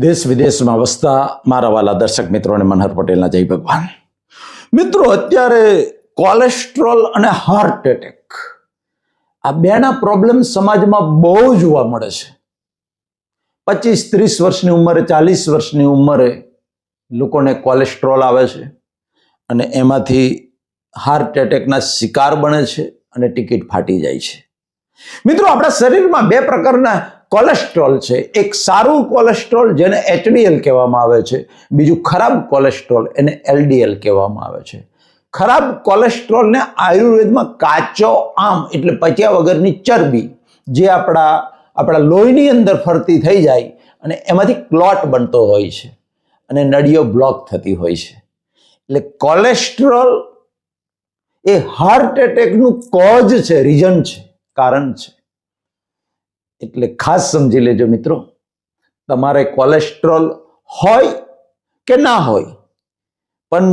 દેશ વિદેશમાં વસતા મારા વાલા દર્શક મિત્રોને મનહર પટેલના જય ભગવાન. મિત્રો, અત્યારે કોલેસ્ટ્રોલ અને હાર્ટ એટેક આ બેના પ્રોબ્લેમ સમાજમાં બહુ જોવા મળે છે. પચીસ, ત્રીસ વર્ષની ઉંમરે, ચાલીસ વર્ષની ઉંમરે લોકોને કોલેસ્ટ્રોલ આવે છે અને એમાંથી હાર્ટ એટેકના શિકાર બને છે અને ટિકિટ ફાટી જાય છે. મિત્રો, આપણા શરીરમાં બે પ્રકારના કોલેસ્ટ્રોલ છે. એક સારું કોલેસ્ટ્રોલ જેને એચડીએલ કહેવામાં આવે છે. બીજું ખરાબ કોલેસ્ટ્રોલ એને એલડીએલ કહેવામાં આવે છે. ખરાબ કોલેસ્ટ્રોલને આયુર્વેદમાં કાચો આમ એટલે પચ્યા વગરની ચરબી જે આપણા આપણા લોહીની અંદર ફરતી થઈ જાય અને એમાંથી ક્લોટ બનતો હોય છે અને નળીઓ બ્લોક થતી હોય છે. એટલે કોલેસ્ટ્રોલ એ હાર્ટ એટેકનું કોઝ છે રીઝન છે, કારણ છે. એટલે ખાસ સમજી લેજો મિત્રો, તમારે કોલેસ્ટ્રોલ હોય કે ના હોય, પણ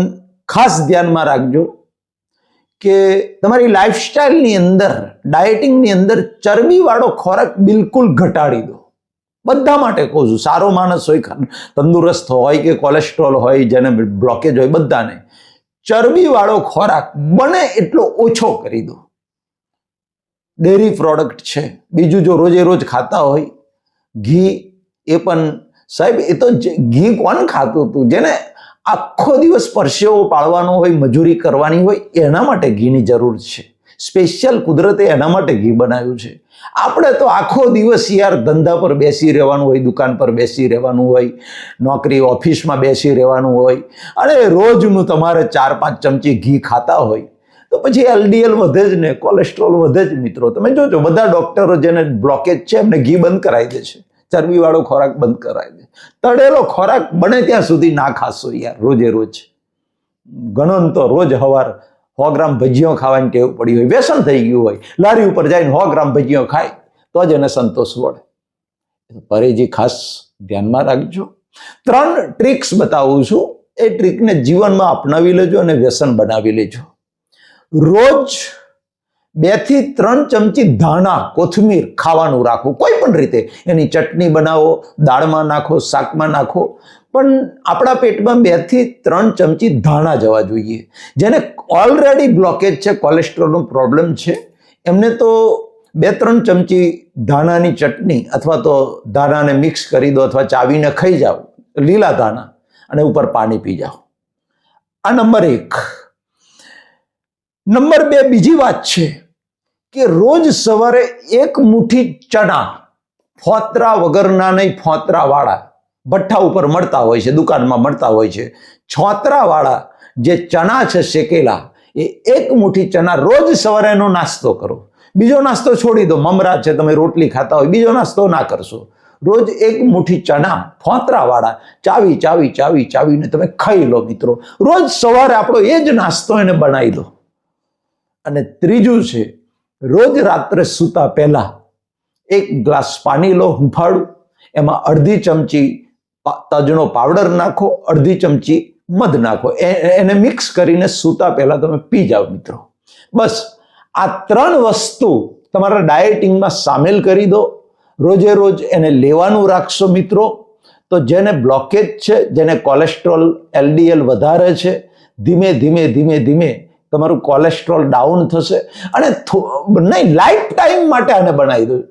ખાસ ધ્યાનમાં રાખજો કે તમારી લાઈફસ્ટાઈલની અંદર ડાયટિંગની અંદર ચરબીવાળો ખોરાક બિલકુલ ઘટાડી દો. બધા માટે કહું છું, સારો માણસ હોય, તંદુરસ્ત હોય કે કોલેસ્ટ્રોલ હોય, જેને બ્લોકેજ હોય, બધાને ચરબીવાળો ખોરાક બને એટલો ઓછો કરી દો. ડેરી પ્રોડક્ટ છે. બીજું જો રોજે રોજ ખાતા હોય, ઘી એ પણ, સાહેબ, એ તો ઘી કોણ ખાતું હતું? જેને આખો દિવસ પરસેવો પાળવાનો હોય, મજૂરી કરવાની હોય, એના માટે ઘીની જરૂર છે. સ્પેશિયલ કુદરતે એના માટે ઘી બનાવ્યું છે. આપણે તો આખો દિવસ યાર ધંધા પર બેસી રહેવાનું હોય, દુકાન પર બેસી રહેવાનું હોય, નોકરી ઓફિસમાં બેસી રહેવાનું હોય. અને રોજનું તમારે ચાર પાંચ ચમચી ઘી ખાતા હોય તો પછી એલડીએલ વધે જ ને કોલેસ્ટ્રોલ વધે જ મિત્રો. તમે જોજો, બધા ડોક્ટરો જેને બ્લોકેજ છે, એમને ઘી બંધ કરાવી દે છે. ચરબીવાળો ખોરાક બંધ કરાવી દે. તળેલો ખોરાક બને ત્યાં સુધી ના ખાશો યાર, રોજે રોજ. ગણો તો રોજ હવાર સો ગ્રામ ભજીઓ ખાવાની ટેવ પડી હોય, વ્યસન થઈ ગયું હોય. લારી ઉપર જઈને સો ગ્રામ ભજીઓ ખાય, તો જ એને સંતોષ વળે પરેજી ખાસ ધ્યાનમાં રાખજો. ત્રણ ટ્રિક્સ બતાવું છું. એ ટ્રીકને જીવનમાં અપનાવી લેજો અને વ્યસન બનાવી લેજો. રોજ બેથી ત્રણ ચમચી ધાણા, કોથમીર ખાવાનું રાખવું કોઈ પણ રીતે. એની ચટણી બનાવો, દાળમાં નાખો, શાકમાં નાખો. પણ આપણા પેટમાં બેથી ત્રણ ચમચી ધાણા જવા જોઈએ. જેને ઓલરેડી બ્લોકેજ છે કોલેસ્ટ્રોલનો પ્રોબ્લેમ છે, એમને તો બે ત્રણ ચમચી ધાણાની ચટણી અથવા તો ધાણાને મિક્સ કરી દો અથવા ચાવીને ખાઈ જાઓ. લીલા ધાણા. અને ઉપર પાણી પી જાઓ. આ નંબર એક. નંબર બે બીજી વાત છે કે રોજ સવારે એક મુઠ્ઠી ચણા ફોતરા વગરના નહીં, ફોતરાવાળા ભઠ્ઠા ઉપર મળતા હોય છે, દુકાનમાં મળતા હોય છે. છોતરાવાળા જે ચણા છે શેકેલા, એ એક મુઠ્ઠી ચણા રોજ સવારે એનો નાસ્તો કરો. બીજો નાસ્તો છોડી દો, મમરા છે, તમે રોટલી ખાતા હોય, બીજો નાસ્તો ના કરશો. રોજ એક મુઠ્ઠી ચણા ફોતરાવાળા ચાવી ચાવી ચાવી, ચાવીને તમે ખાઈ લો મિત્રો. રોજ સવારે આપણો એ જ નાસ્તો એને બનાવી દો. અને ત્રીજું છે, રોજ રાત્રે સૂતા પહેલા એક ગ્લાસ પાણી લો હુંફાળું, એમાં અડધી ચમચી તજનો પાવડર નાખો, અડધી ચમચી મધ નાખો. એને મિક્સ કરીને સૂતા પહેલા તમે પી જાઓ મિત્રો. બસ, આ ત્રણ વસ્તુ તમારા ડાયટિંગમાં સામેલ કરી દો. રોજે રોજ એને લેવાનું રાખશો મિત્રો. તો જેને બ્લોકેજ છે, જેને કોલેસ્ટ્રોલ એલડીએલ વધારે છે, ધીમે ધીમે ધીમે ધીમે તમારું કોલેસ્ટ્રોલ ડાઉન થશે અને નહીં લાઈફ ટાઈમ માટે આને બનાવી દો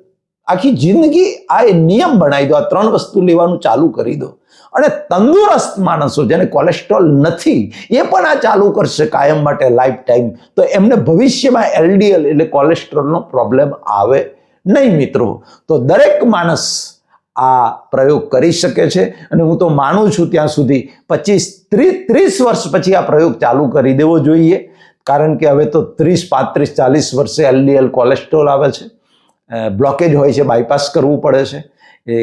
આખી જિંદગી આ એ નિયમ બનાવી દો, આ ત્રણ વસ્તુ લેવાનું ચાલુ કરી દો. અને તંદુરસ્ત માણસો જેને કોલેસ્ટ્રોલ નથી, એ પણ આ ચાલુ કરશે કાયમ માટે લાઈફ ટાઈમ તો એમને ભવિષ્યમાં એલડીએલ એટલે કોલેસ્ટ્રોલનો પ્રોબ્લેમ આવે નહીં મિત્રો. તો દરેક માણસ આ પ્રયોગ કરી શકે છે અને હું તો માનું છું ત્યાં સુધી પચીસ ત્રીસ ત્રીસ વર્ષ પછી આ પ્રયોગ ચાલુ કરી દેવો જોઈએ. કારણ કે હવે તો ત્રીસ, પાંત્રીસ, ચાલીસ વર્ષે એલડીએલ કોલેસ્ટ્રોલ આવે છે. બ્લોકેજ હોય છે બાયપાસ કરવું પડે છે. એ,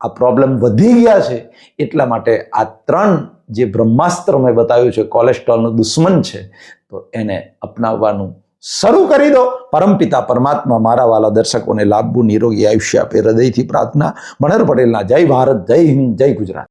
આ પ્રોબ્લેમ વધી ગયા છે એટલા માટે આ ત્રણ જે બ્રહ્માસ્ત્ર મેં બતાવ્યું છે, કોલેસ્ટ્રોલનો દુશ્મન છે, તો એને અપનાવવાનું શરૂ કરી દો. પરમપિતા પરમાત્મા મારા વાલા દર્શકોને લાભવું નિરોગી આયુષ્ય આપે. હૃદયથી પ્રાર્થના. મનર પટેલના જય ભારત, જય હિન્દ, જય ગુજરાત.